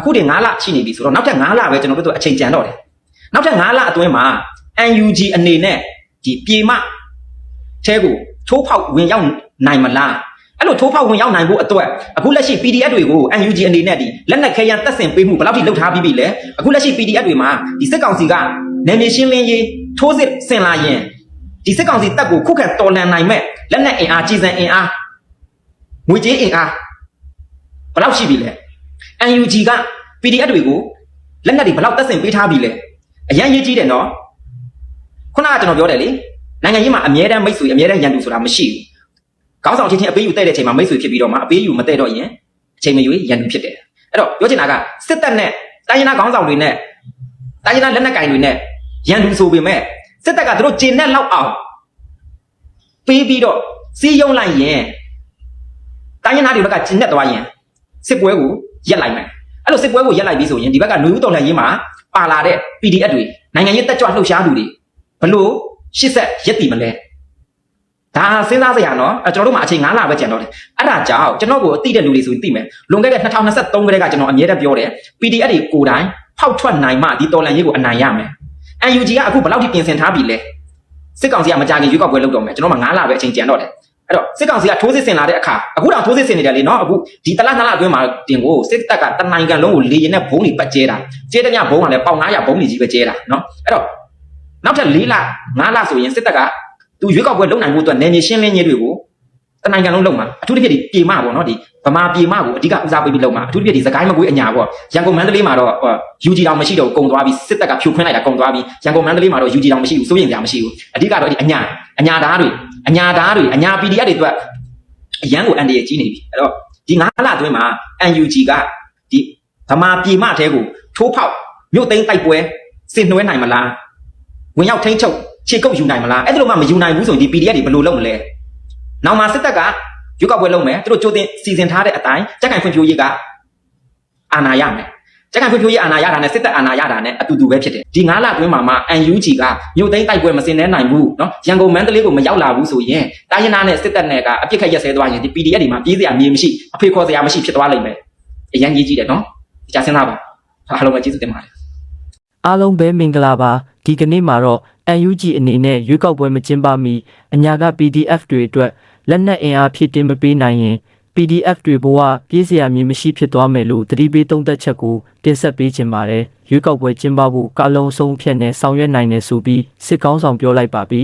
အခုဒီ9လရှိနေပြီဆိုတော့နောက်ထပ်9လပဲကျွန်တော်တို့အချိန်ကြံတော့တယ်နောက်ထပ်9လအတွင်းမှာ UNG အနေနဲ့ဒီပြေမထဲကိုထိုးဖောက်ဝင်ရောက်နိုင်မလားအဲ့လိုထိုးဖောက်ဝင်ရောက်နိုင်ဖို့အတွက်အခုလက်ရှိ PDF တွေကို UNG အနေနဲ့ဒီလက်နက်ခဲယမ်းတပ်ဆင်ပေးမှုဘယ်လောက်ထိလှုပ်ထားပြီးပြီလဲအခုလက်ရှိ PDF တွေမှာဒီစစ်ကောင်စီကနယ်မြေရှင်းလင်းရေးထိုးစစ်ဆင်လာရင်ဒီစစ်ကောင်စီတပ်ကိုခုခံတော်လှန်နိုင်မဲ့လက်နက်အင်အားကြီးစံအင်အားငွေကြေးအင်အားဘယ်လောက်ရှိပြီလဲ UNG က PDF တွေကိုလက်နက်တွေဘယ်လောက်တပ်ဆင်ပေးထားပြီလဲအရန်ရေးကြီးတယ်နော်ခုနကကျွန်တော်ပြောတယ်လေနိုင်ငံရေးမှာအမြဲတမ်းမိတ်ဆွေအမြဲတမ်းရန်သူဆိုတာမရှိဘူးခေါင်းဆောင်ချင်းချင်းအပေးယူတဲ့တဲ့အချိန်မှာမိတ်ဆွေဖြစ်ပြီးတော့မှအပေးယူမတဲ့တော့ရင်အချိန်မရွေးရန်သူဖြစ်တယ်အဲ့တော့ပြောချင်တာကစစ်တပ်နဲ့တိုင်းရင်းသားခေါင်းဆောင်တွေနဲ့တိုင်းရင်းသားလက်နက်ကင်တွေနဲ့ရန်သူဆိုပေမဲ့စစ်တပ်ကသူတို့ဂျင်နဲ့လောက်အောင်ပေးပြီးတော့စီးယုံလိုက်ရင်တိုင်းရင်းသားတွေဘက်ကဂျင်နဲ့သွားရင်စစ်ပွဲကို ရက်လိုက်မယ်အဲ့လိုစစ်ပွဲကိုရက်လိုက်ပြီးဆိုရင်ဒီဘက်ကຫນွေဦးတော်လှန်ရေးမှာပါလာတဲ့ PDF တွေနိုင်ငံရေးတက်ကြွလှုပ်ရှားသူတွေဘလို့ရှစ်ဆက်ရက်တည်မလဲဒါစဉ်းစားစရာနော်အဲကျွန်တော်တို့မှာအချိန်9လပဲကျန်တော့တယ်အဲ့ဒါကြောင့်ကျွန်တော်ကိုအတိတဲ့လူတွေဆိုရင်သိမယ်လွန်ခဲ့တဲ့2023ကတည်းကကျွန်တော်အမြဲတမ်းပြောတယ် PDF တွေကိုယ်တိုင်ဖောက်ထွက်နိုင်မှဒီတော်လှန်ရေးကိုအနိုင်ရမယ် UNG ကအခုဘယ်လောက်ထိပြင်ဆင်ထားပြီလဲစစ်ကောင်စီကမကြခင်ရွေးကောက်ပွဲလုပ်တော့မယ်ကျွန်တော်မှ9လပဲအချိန်ကျန်တော့တယ် အဲ့တော့စစ်ကောင်စီကထိုးစစ်ဆင်လာတဲ့အခါအခုတော့ထိုးစစ်ဆင်နေတယ်လေနော်အခုဒီတလနှစ်လအတွင်းမှာတင်ကိုစစ်တပ်ကတနိုင်ငံလုံးကိုလေရင်နဲ့ဘုံတွေပတ်ကျဲတာကျဲတဲ့ညဘုံကလည်းပေါင်900ဘုံတွေကြီးပဲကျဲတာနော်အဲ့တော့နောက်ထပ်4လ5လဆိုရင်စစ်တပ်ကသူရွေးကောက်ပွဲလုပ်နိုင်ဖို့အတွက်နယ်မြေရှင်းလင်းရေးတွေကိုတနိုင်ငံလုံးလုပ်မှာအထူးသဖြင့်ဒီပြေမပေါ့နော်ဒီဗမာပြေမကိုအဓိကဦးစားပေးပြီးလုပ်မှာအထူးသဖြင့်ဒီစကိုင်းမကွေးအညာပေါ့ရန်ကုန်မန္တလေးမှာတော့ UG တောင်မရှိတော့ကုံသွားပြီးစစ်တပ်ကဖြိုခွင်းလိုက်တာကုံသွားပြီးရန်ကုန်မန္တလေးမှာတော့ UG တောင်မရှိဘူးစိုးရင်စရာမရှိဘူးအဓိကတော့ဒီအညာအညာသားတွေ အညာသားတွေအညာ PDF တွေအတွက်အရန်ကိုအန်ဒီရကြီးနေပြီအဲ့တော့ဒီ9လအတွင်းမှာ UNG ကဒီဗမာပြည်မထဲကိုထိုးဖောက်မြို့သိမ်းတိုက်ပွဲဆင်နွှဲနိုင်မလားဝင်ရောက်ထိန်းချုပ်ခြေကုပ်ယူနိုင်မလားအဲ့ဒါလိုမှမယူနိုင်ဘူးဆိုရင်ဒီ PDF တွေဘယ်လိုလုပ်မလဲနောက်မှာစစ်တပ်ကရွေးကောက်ပွဲလုပ်မယ်သူတို့ကြိုတင်စီစဉ်ထားတဲ့အတိုင်းကြက်ကင်ဖွံ့ဖြိုးရေးကအာဏာရမယ် ကြက်ကန်ဖြိုးဖြိုးရဲ့အာဏာရတာနဲ့စစ်တပ်အာဏာရတာနဲ့အတူတူပဲဖြစ်တယ်ဒီ9လအတွင်းမှာမှ UNG ကမြို့သိမ်းတိုက်ပွဲမစင်နှဲနိုင်ဘူးနော်ရန်ကုန်မန္တလေးကိုမရောက်လာဘူးဆိုရင်တိုင်းရင်းသားနဲ့စစ်တပ်နဲ့ကအပြစ်ခတ်ရက်စဲသွားရင်ဒီ PDF တွေမှာပြေးစရာမြေမရှိအဖေခေါ်စရာမရှိဖြစ်သွားလိမ့်မယ်အရန်ကြီးကြီးတယ်နော်ကြာစဉ်းစားပါအားလုံးပဲကျေးဇူးတင်ပါတယ်အားလုံးပဲမင်္ဂလာပါဒီကနေ့မှာတော့ UNG အနေနဲ့ရွေးကောက်ပွဲမကျင်းပမီအညာက PDF တွေအတွက်လက်နက်အင်အားဖြည့်တင်းမပေးနိုင်ရင် PDF တွေဘဝပြေးစရာမြေမရှိဖြစ်သွားမယ်လို့သတိပေးသုံးသပ်ချက်ကိုတင်ဆက်ပေးခြင်းပါတယ်ရွေးကောက်ပွဲကျင်းပဖို့ကာလုံဆုံးဖြတ်နဲ့ဆောင်ရွက်နိုင်တယ်ဆိုပြီးစစ်ကောင်းဆောင်ပြောလိုက်ပါပြီ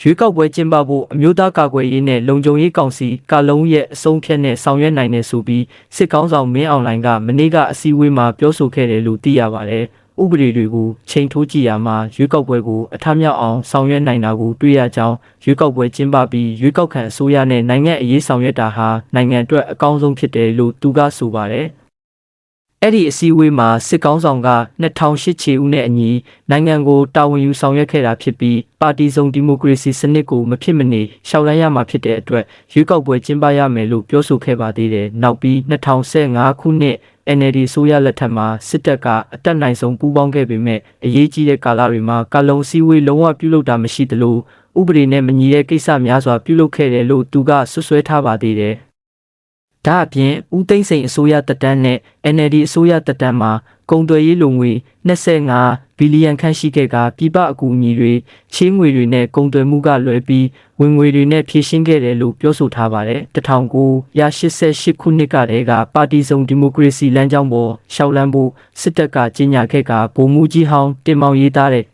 ရွေးကောက်ပွဲကျင်းပဖို့အမျိုးသားကာကွယ်ရေးနဲ့လုံခြုံရေးကောင်စီကာလုံရဲ့အဆုံးဖြတ်နဲ့ဆောင်ရွက်နိုင်တယ်ဆိုပြီးစစ်ကောင်းဆောင်မင်းအောင်လှိုင်ကမနေ့ကအစည်းအဝေးမှာပြောဆိုခဲ့တယ်လို့သိရပါတယ် ဥပဒေတွေကိုချိန်ထိုးကြည့်ရမှာရွေးကောက်ပွဲကိုအထမြောက်အောင်ဆောင်ရွက်နိုင်တာကိုတွေ့ရကြောင်းရွေးကောက်ပွဲကျင်းပပြီးရွေးကောက်ခံအစိုးရနဲ့နိုင်ငံအရေးဆောင်ရွက်တာဟာနိုင်ငံအတွက်အကောင်းဆုံးဖြစ်တယ်လို့သူကဆိုပါတယ်။အဲ့ဒီအစည်းအဝေးမှာစစ်ကောင်းဆောင်က2008ချီဦးနဲ့အညီနိုင်ငံကိုတာဝန်ယူဆောင်ရွက်ခဲ့တာဖြစ်ပြီးပါတီစုံဒီမိုကရေစီစနစ်ကိုမဖြစ်မနေရှောက်လန်းရမှာဖြစ်တဲ့အတွက်ရွေးကောက်ပွဲကျင်းပရမယ်လို့ပြောဆိုခဲ့ပါသေးတယ်။နောက်ပြီး2015ခုနှစ် NLD ဆိုရလက်ထက်မှာစစ်တပ်ကအတက်နိုင်ဆုံးပူးပေါင်းခဲ့ပေမဲ့အရေးကြီးတဲ့ကာလတွေမှာကာလုံစည်းဝေးလုံးဝပြုလုပ်တာမရှိသလိုဥပဒေနဲ့မညီတဲ့ကိစ္စများစွာပြုလုပ်ခဲ့တယ်လို့သူကဆွဆွဲထားပါသေးတယ်။ဒါအပြင်ဦးသိန်းစိန်အစိုးရတက်တန်းနဲ့ NLD အစိုးရတက်တန်းမှာ ကုန်သွယ်ရေးလုံငွေ25ဘီလီယံခန့်ရှိခဲ့ကပြည်ပအကူအညီတွေချေးငွေတွေနဲ့ကုန်သွယ်မှုကလွဲပြီးဝင်ငွေတွေနဲ့ဖြည့်ရှင်းခဲ့တယ်လို့ပြောဆိုထားပါတယ်1988ခုနှစ်ကတည်းကပါတီစုံဒီမိုကရေစီလမ်းကြောင်းပေါ်ရှောက်လန်းဖို့စစ်တပ်ကကြီးညာခဲ့ကဗိုလ်မှူးကြီးဟောင်းတင်မောင်ရေးသားတဲ့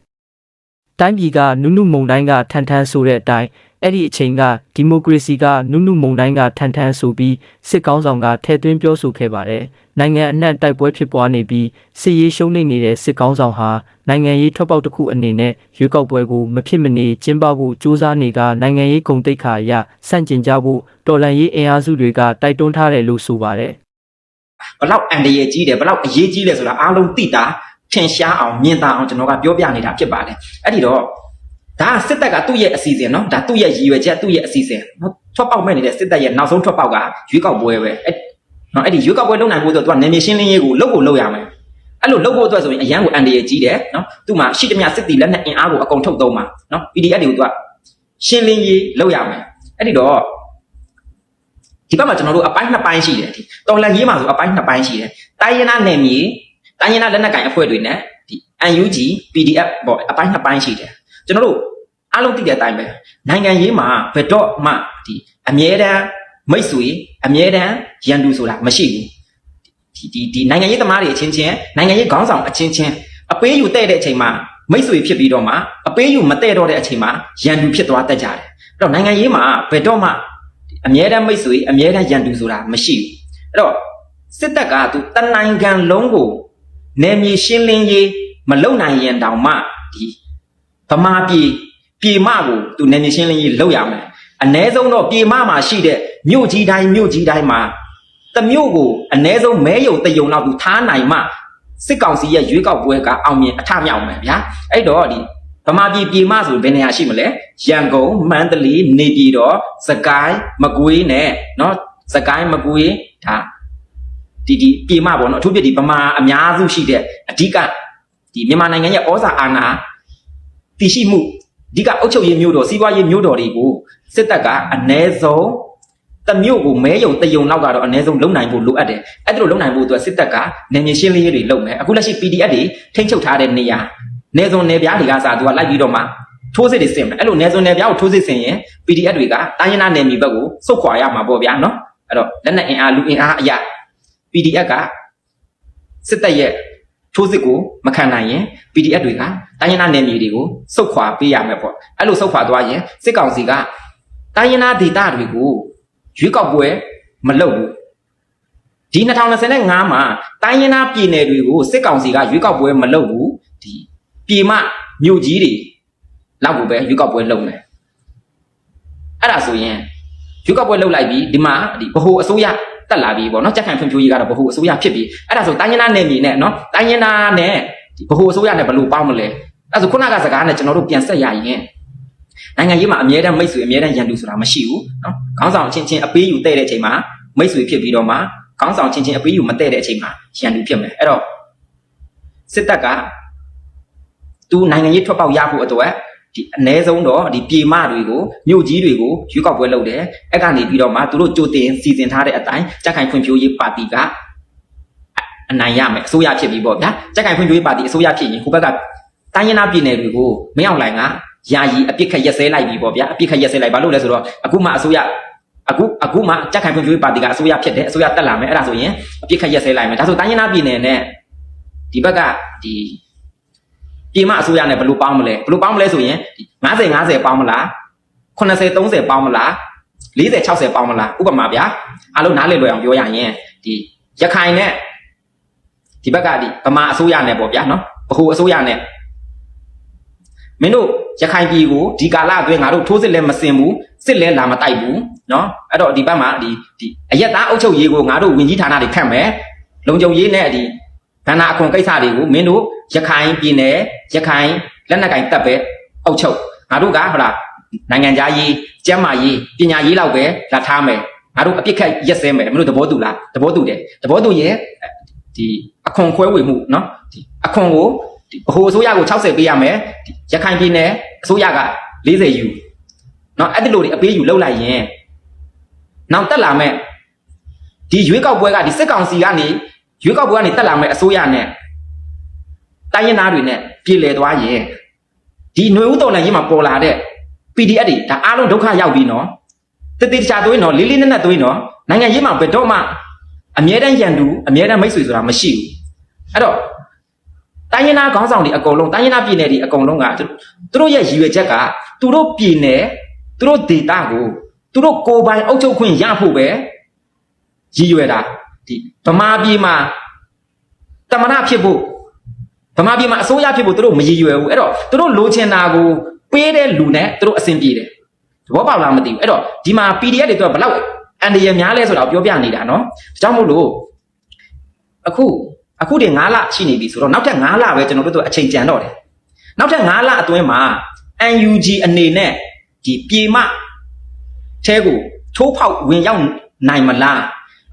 တိုင်းပြည်ကနုနုမုံတိုင်းကထန်ထန်ဆိုတဲ့အတိုင်း အဲ့ဒီအချိန်ကဒီမိုကရေစီကနုနုမုံတိုင်းကထန်ထန်ဆိုပြီးစစ်ကောင်းဆောင်ကထဲ့သွင်းပြောဆိုခဲ့ပါတယ်။နိုင်ငံအနှံ့တိုက်ပွဲဖြစ်ပွားနေပြီးစစ်ရေးရှုံးနိမ့်နေတဲ့စစ်ကောင်းဆောင်ဟာနိုင်ငံရေးထွက်ပေါက်တစ်ခုအနေနဲ့ရွေးကောက်ပွဲကိုမဖြစ်မနေကျင်းပဖို့ကြိုးစားနေကနိုင်ငံရေးဂုဏ်သိက္ခာအရစန့်ကျင်ကြဖို့တော်လှန်ရေးအင်အားစုတွေကတိုက်တွန်းထားတယ်လို့ဆိုပါတယ်။ဘလောက်အန်တရယ်ကြီးတယ်ဘလောက်အရေးကြီးလဲဆိုတာအားလုံးသိတာထင်ရှားအောင်မြင်သာအောင်ကျွန်တော်ကပြောပြနေတာဖြစ်ပါတယ်အဲ့ဒီတော့ ဒါကစစ်တပ်ကသူ့ရဲ့အစီအစဉ်နော်ဒါသူ့ရဲ့ရည်ရွယ်ချက်သူ့ရဲ့အစီအစဉ်နော်ထွက်ပေါက်မဲ့နေတဲ့စစ်တပ်ရဲ့နောက်ဆုံးထွက်ပေါက်ကရွေးကောက်ပွဲပဲအဲ့နော်အဲ့ဒီရွေးကောက်ပွဲလုပ်နိုင်ဖို့ဆိုတော့သူကနေမြေရှင်းလင်းရေးကိုလုပ်ကိုလုပ်ရမယ်အဲ့လိုလုပ်ဖို့အတွက်ဆိုရင်အရန်ကိုအန်တရယ်ကြီးတယ်နော်သူ့မှာရှိသမျှစစ်တီလက်နဲ့အင်အားကိုအကုန်ထုတ်သုံးမှာနော် PDF တွေကိုသူကရှင်းလင်းရေးလုပ်ရမယ်အဲ့ဒီတော့ဒီဘက်မှာကျွန်တော်တို့အပိုင်းနှစ်ပိုင်းရှိတယ်ဒီတော်လန်ရေးမှာဆိုအပိုင်းနှစ်ပိုင်းရှိတယ်တိုင်းရင်းသားနယ်မြေတိုင်းရင်းသားလက်နက်ကိုင်အဖွဲ့တွေနဲ့ဒီ UNG PDF ပေါ့အပိုင်းနှစ်ပိုင်းရှိတယ် ကျွန်တော်တို့အားလုံးသိတဲ့အတိုင်းပဲနိုင်ငံရေးမှာဘယ်တော့မှဒီအမြဲတမ်းမိတ်ဆွေအမြဲတမ်းရန်သူဆိုတာမရှိဘူးဒီဒီဒီနိုင်ငံရေးသမားတွေအချင်းချင်းနိုင်ငံရေးခေါင်းဆောင်အချင်းချင်းအပေးယူတဲ့တဲ့အချိန်မှာမိတ်ဆွေဖြစ်ပြီးတော့မှအပေးယူမတဲ့တော့တဲ့အချိန်မှာရန်သူဖြစ်သွားတတ်ကြတယ်အဲ့တော့နိုင်ငံရေးမှာဘယ်တော့မှအမြဲတမ်းမိတ်ဆွေအမြဲတမ်းရန်သူဆိုတာမရှိဘူးအဲ့တော့စစ်တပ်ကသူတနိုင်ငံလုံးကိုနယ်မြေရှင်းလင်းရေးမလုံနိုင်ရင်တောင်မှဒီ ဗမာပြည်ပြည်မကိုသူနယ်မြေရှင်းလင်းရေးလုပ်ရမယ်အ ਨੇ ဆုံးတော့ပြည်မမှာရှိတဲ့မြို့ကြီးတိုင်းမြို့ကြီးတိုင်းမှာတမြို့ကိုအ ਨੇ ဆုံးမဲယုံတယုံတော့သူထားနိုင်မှစစ်ကောင်စီရဲ့ရွေးကောက်ပွဲကအောင်မြင်အထမြောက်မယ်ဗျာအဲ့တော့ဒီဗမာပြည်ပြည်မဆိုဘယ်နေရာရှိမလဲရန်ကုန်မန္တလေးနေပြည်တော်စကိုင်းမကွေးနဲ့เนาะစကိုင်းမကွေးဒါဒီဒီပြည်မပေါ့เนาะအထူးဖြင့်ဒီဗမာအများစုရှိတဲ့အဓိကဒီမြန်မာနိုင်ငံရဲ့ဩဇာအာဏာ တည်ရှိမှုအဓိကအုပ်ချုပ်ရေးမျိုးတော်စီးပွားရေးမျိုးတော်တွေကိုစစ်တပ်ကအ ਨੇ ဆုံးတမျိုးကိုမဲယုံတယုံနောက်ကတော့အ ਨੇ ဆုံးလုံနိုင်ဖို့လိုအပ်တယ်အဲ့ဒါလိုလုံနိုင်ဖို့အတွက်စစ်တပ်ကနေမြေရှင်းလင်းရေးတွေလုပ်မယ်အခုလက်ရှိ PDF တွေထိန်းချုပ်ထားတဲ့နေရာနေစုံနေပြားတွေကစားသူကလိုက်ပြီးတော့မှထိုးစစ်တွေဆင်မယ်အဲ့လိုနေစုံနေပြားကိုထိုးစစ်ဆင်ရင် PDF တွေကတိုင်းရင်းသားနယ်မြေဘက်ကိုစုတ်ခွာရမှာပေါ့ဗျာနော်အဲ့တော့လက်နက်အင်အားလူအင်အားအရာ PDF ကစစ်တပ်ရဲ့ ထိုးစစ်ကိုမခံနိုင်ရင် PDF တွေကတိုင်းရင်းသားနယ်မြေတွေကိုစုတ်ခွာပေးရမယ်ပေါ့အဲ့လိုစုတ်ခွာသွားရင်စစ်ကောင်စီကတိုင်းရင်းသားဒေသတွေကိုရွေးကောက်ပွဲမလုပ်ဘူးဒီ2025မှာတိုင်းရင်းသားပြည်နယ်တွေကိုစစ်ကောင်စီကရွေးကောက်ပွဲမလုပ်ဘူးဒီပြည်မမြို့ကြီးတွေလောက်ကိုပဲရွေးကောက်ပွဲလုပ်မယ်အဲ့ဒါဆိုရင်ရွေးကောက်ပွဲလုပ်လိုက်ပြီးဒီမှာဒီဗဟိုအစိုးရ တက်လာပြီပေါ့နော်ကြက်ခံဖွံ့ဖြိုးရေးကတော့ဗဟိုအစိုးရဖြစ်ပြီအဲ့ဒါဆိုတိုင်းရင်းသားနယ်မြေနဲ့နော်တိုင်းရင်းသားနဲ့ဒီဗဟိုအစိုးရနဲ့ဘယ်လိုပေါင်းမလဲအဲ့ဒါဆိုခုနကစကားနဲ့ကျွန်တော်တို့ပြန်ဆက်ရရင်နိုင်ငံရေးမှာအမြဲတမ်းမိတ်ဆွေအမြဲတမ်းရန်သူဆိုတာမရှိဘူးနော်ခေါင်းဆောင်ချင်းချင်းအပေးယူတဲ့တဲ့အချိန်မှာမိတ်ဆွေဖြစ်ပြီးတော့မှခေါင်းဆောင်ချင်းချင်းအပေးယူမတဲ့တဲ့အချိန်မှာရန်သူဖြစ်မယ်အဲ့တော့စစ်တပ်ကသူနိုင်ငံရေးထွက်ပေါက်ရဖို့အတွက် ဒီအ ਨੇ ဆုံးတော့ဒီပြေမတွေကိုမြို့ကြီးတွေကိုရွေးကောက်ပွဲလုပ်တယ်အဲ့ကနေပြီးတော့မှသူတို့ကြိုတင်စီစဉ်ထားတဲ့အတိုင်းကြက်ခိုင်ဖွံ့ဖြိုးရေးပါတီကအနိုင်ရမယ်အစိုးရဖြစ်ပြီးပေါ့ဗျာကြက်ခိုင်ဖွံ့ဖြိုးရေးပါတီအစိုးရဖြစ်ရင်ဟိုဘက်ကတိုင်းရင်းသားပြည်နယ်တွေကိုမင်းအောင်လှိုင်ကယာယီအပြစ်ခတ်ရက်စဲလိုက်ပြီပေါ့ဗျာအပြစ်ခတ်ရက်စဲလိုက်ဘာလို့လဲဆိုတော့အခုမှအစိုးရအခုအခုမှကြက်ခိုင်ဖွံ့ဖြိုးရေးပါတီကအစိုးရဖြစ်တယ်အစိုးရတက်လာမယ်အဲ့ဒါဆိုရင်အပြစ်ခတ်ရက်စဲလိုက်မယ်ဒါဆိုတိုင်းရင်းသားပြည်နယ်နဲ့ဒီဘက်ကဒီ ပြည်မအစိုးရနဲ့ဘယ်လိုပေါင်းမလဲဘယ်လိုပေါင်းမလဲဆိုရင်50 50ပေါင်းမလား80 30ပေါင်းမလား40 60ပေါင်းမလားဥပမာဗျာအားလုံးနားလည်လွယ်အောင်ပြောရရင်ဒီရခိုင်နဲ့ဒီဘက်ကဒီဗမာအစိုးရနဲ့ပေါ့ဗျာနော်ဗဟိုအစိုးရနဲ့မင်းတို့ရခိုင်ပြည်ကိုဒီကာလအတွင်းငါတို့ထိုးစစ်လည်းမစင်ဘူးစစ်လည်းလာမတိုက်ဘူးနော်အဲ့တော့ဒီဘက်မှာဒီဒီအရက်သားအုပ်ချုပ်ရေးကိုငါတို့ဝင်ကြီးဌာနတွေခန့်မယ်လုံခြုံရေးနဲ့ဒီ ဒဏ္ဍာအခွန်ကိစ္စတွေကိုမင်းတို့ရခိုင်ပြည်နယ်ရခိုင်လက်နက်ကင်တပ်ပဲအုပ်ချုပ်ငါတို့ကဟုတ်လားနိုင်ငံသားရေးကျမ်းမာရေးပညာရေးလောက်ပဲလာထားမယ်ငါတို့အပြစ်ခတ်ရက်စဲမယ်မင်းတို့သဘောတူလားသဘောတူတယ်သဘောတူရင်ဒီအခွန်ခွဲဝေမှုနော်ဒီအခွန်ကိုဗဟိုအစိုးရကို60ပေးရမယ်ရခိုင်ပြည်နယ်အစိုးရက40ယူနော်အဲ့ဒီလိုတွေအပေးယူလောက်လိုက်ရင်နောက်တက်လာမဲ့ဒီရွေးကောက်ပွဲကဒီစစ်ကောင်စီကနေ ရွေးကောက်ပွဲကနေတက်လာမဲ့အစိုးရနဲ့တိုင်းရင်းသားတွေနဲ့ပြည်လည်သွားရင်ဒီຫນွေဥတော်လည်းရင်းမှာပေါ်လာတဲ့ PDF တွေဒါအားလုံးဒုက္ခရောက်ပြီနော်တတိတခြားသွေးနော်လေးလေးနက်နက်သွေးနော်နိုင်ငံရေးမှာဘယ်တော့မှအမြဲတမ်းရန်သူအမြဲတမ်းမိတ်ဆွေဆိုတာမရှိဘူးအဲ့တော့တိုင်းရင်းသားခေါင်းဆောင်တွေအကုန်လုံးတိုင်းရင်းသားပြည်နယ်တွေအကုန်လုံးကသူတို့ရဲ့ရည်ရွယ်ချက်ကသူတို့ပြည်နယ်သူတို့ဒေသကိုသူတို့ကိုယ်ပိုင်အုပ်ချုပ်ခွင့်ရဖို့ပဲရည်ရွယ်တာ ဒီဗမာပြည်မှာတမနာဖြစ်ဖို့ဗမာပြည်မှာအစိုးရဖြစ်ဖို့သူတို့မရည်ရွယ်ဘူးအဲ့တော့သူတို့လိုချင်တာကိုပေးတဲ့လူနဲ့သူတို့အဆင်ပြေတယ်သဘောပေါက်လားမသိဘူးအဲ့တော့ဒီမှာ PDF တွေတော့ဘယ်လောက်အန်ဒီရများလဲဆိုတာကိုပြောပြနေတာနော်ဒါကြောင့်မို့လို့အခုအခုတည်း9လရှိနေပြီဆိုတော့နောက်ထပ်9လပဲကျွန်တော်တို့တို့အချိန်ကြံတော့တယ်နောက်ထပ်9လအတွင်းမှာ UNG အနေနဲ့ဒီပြေမအဲကိုထိုးဖောက်ဝင်ရောက်နိုင်မလား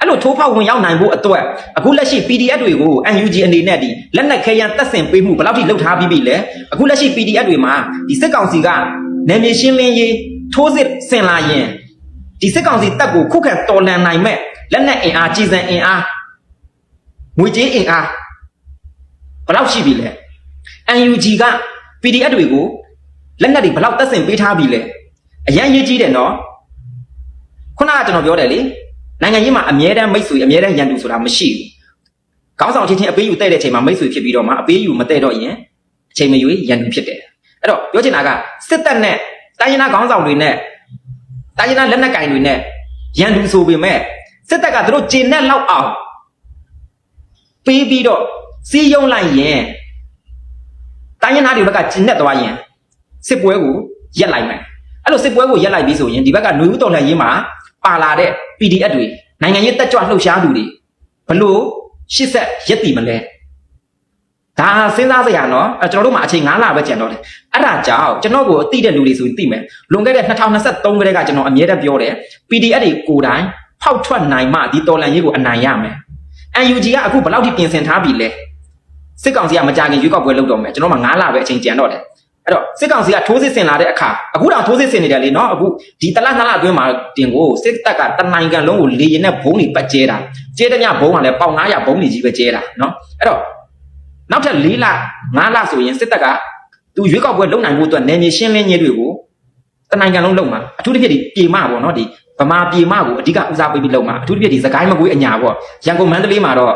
အဲ့လိုထိုးဖောက်ဝင်ရောက်နိုင်ဖို့အတွက်အခုလက်ရှိ PDF တွေကို UNG အနေနဲ့ဒီလက်နက်ခဲယမ်းတပ်ဆင်ပေးမှုဘယ်လောက်ထိလှုပ်ထားပြီးပြီလဲအခုလက်ရှိ PDF တွေမှာဒီစစ်ကောင်စီကနယ်မြေရှင်းလင်းရေးထိုးစစ်ဆင်လာရင်ဒီဒီစစ်ကောင်စီတပ်ကိုခုခံတော်လှန်နိုင်မဲ့လက်နက်အင်အားကြီးစံအင်အားငွေကြေးအင်အားဘယ်လောက်ရှိပြီလဲ UNG က PDF တွေကိုလက်နက်တွေဘယ်လောက်တက်ဆင်ပေးထားပြီလဲအရန်ရေးကြီးတယ်နော်ခုနကကျွန်တော်ပြောတယ်လေ နိုင်ငံရေးမှာအမြဲတမ်းမိတ်ဆွေအမြဲတမ်းရန်သူဆိုတာမရှိဘူးခေါင်းဆောင်ချင်းချင်းအပေးယူတဲ့တဲ့အချိန်မှာမိတ်ဆွေဖြစ်ပြီးတော့မှအပေးယူမတဲ့တော့ရင်အချိန်မရွေးရန်သူဖြစ်တယ်အဲ့တော့ပြောချင်တာကစစ်တပ်နဲ့တိုင်းရင်းသားခေါင်းဆောင်တွေနဲ့တိုင်းရင်းသားလက်နက်ကင်တွေနဲ့ရန်သူဆိုပေမဲ့စစ်တပ်ကသူတို့ဂျင်နဲ့လောက်အောင်ပေးပြီးတော့စီးယုံလိုက်ရင်တိုင်းရင်းသားတွေဘက်ကဂျင်နဲ့သွားရင်စစ်ပွဲကိုရက်လိုက်မယ်အဲ့လိုစစ်ပွဲကိုရက်လိုက်ပြီးဆိုရင်ဒီဘက်ကຫນွေဦးတော်လှန်ရေးမှာ ပါလာတဲ့ PDF တွေနိုင်ငံရေးတက်ကြွလှုပ်ရှားသူတွေဘလို့ရှစ်ဆက်ရက်တည်မလဲဒါစဉ်းစားစရာနော်အဲကျွန်တော်တို့မှာအချိန်9လပဲကျန်တော့တယ်အဲ့ဒါကြောင့်ကျွန်တော်ကိုအတိတဲ့လူတွေဆိုရင်သိမယ်လွန်ခဲ့တဲ့2023ကတည်းကကျွန်တော်အမြဲတမ်းပြောတယ် PDF တွေကိုယ်တိုင်ဖောက်ထွက်နိုင်မှဒီတော်လှန်ရေးကိုအနိုင်ရမယ် UNG ကအခုဘယ်လောက်ထိပြင်ဆင်ထားပြီလဲစစ်ကောင်စီကမကြခင်ရွေးကောက်ပွဲလုပ်တော့မယ်ကျွန်တော်မှ9လပဲအချိန်ကျန်တော့တယ် အဲ့တော့စစ်ကောင်စီကထိုးစစ်ဆင်လာတဲ့အခါအခုတော့ထိုးစစ်ဆင်နေတယ်လေနော်အခုဒီတလနှစ်လအတွင်းမှာတင်ကိုစစ်တပ်ကတနိုင်ငံလုံးကိုလေရင်နဲ့ဘုံတွေပတ်ကျဲတာကျဲတဲ့ညဘုံကလည်းပေါင်900ဘုံတွေကြီးပဲကျဲတာနော်အဲ့တော့နောက်ထပ်4လ5လဆိုရင်စစ်တပ်ကသူရွေးကောက်ပွဲလုပ်နိုင်ဖို့အတွက်နယ်မြေရှင်းလင်းရေးတွေကိုတနိုင်ငံလုံးလုပ်မှာအထူးသဖြင့်ဒီပြေမပေါ့နော်ဒီဗ မာပြေမကိုအဓိကဦးစားပေးပြီးလုပ်မှာအထူးသဖြင့်ဒီစကိုင်းမကွေးအညာပေါ့ရန်ကုန်မန္တလေးမှာတော့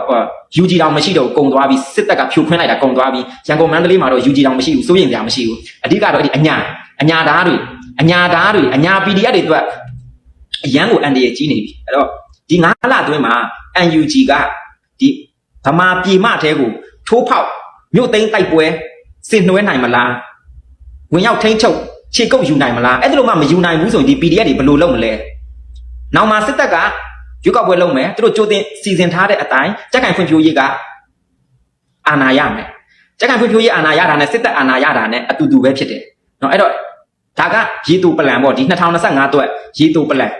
ယူဂျီတောင်မရှိတော့ကုံသွားပြီးစစ်တပ်ကဖြိုခွင်းလိုက်တာကုံသွားပြီးရန်ကုန်မန္တလေးမှာတော့ယူဂျီတောင်မရှိဘူးစိုးရင်ကြမရှိဘူးအဓိကတော့ဒီအညာအညာဓာတ်တွေအညာဓာတ်တွေအညာ PDF တွေအတွက်အရန်ကိုအန်ဒီရဲ့ကြီးနေပြီအဲ့တော့ဒီ9လအတွင်းမှာ UNG ကဒီဗမာပြေမအထဲကိုထိုးဖောက်မြို့သိမ်းတိုက်ပွဲစင်နှွဲနိုင်မလားဝင်ရောက်ထိန်းချုပ်ခြေကုပ်ယူနိုင်မလားအဲ့ဒါလို့မှမယူနိုင်ဘူးဆိုရင်ဒီ PDF တွေဘယ်လိုလုပ်မလဲ နောက်မှာစစ်တပ်ကရွေးကောက်ပွဲလုပ်မယ်သူတို့ကြိုတင်စီစဉ်ထားတဲ့အတိုင်းကြက်ကင်ဖွံ့ဖြိုးရေးကအာဏာရမယ်ကြက်ကင်ဖွံ့ဖြိုးရေးအာဏာရတာနဲ့စစ်တပ်အာဏာရတာနဲ့အတူတူပဲဖြစ်တယ်နော်အဲ့တော့ဒါကရေတူပလန်ပေါ့ဒီ2025အတွက်ရေတူပလန်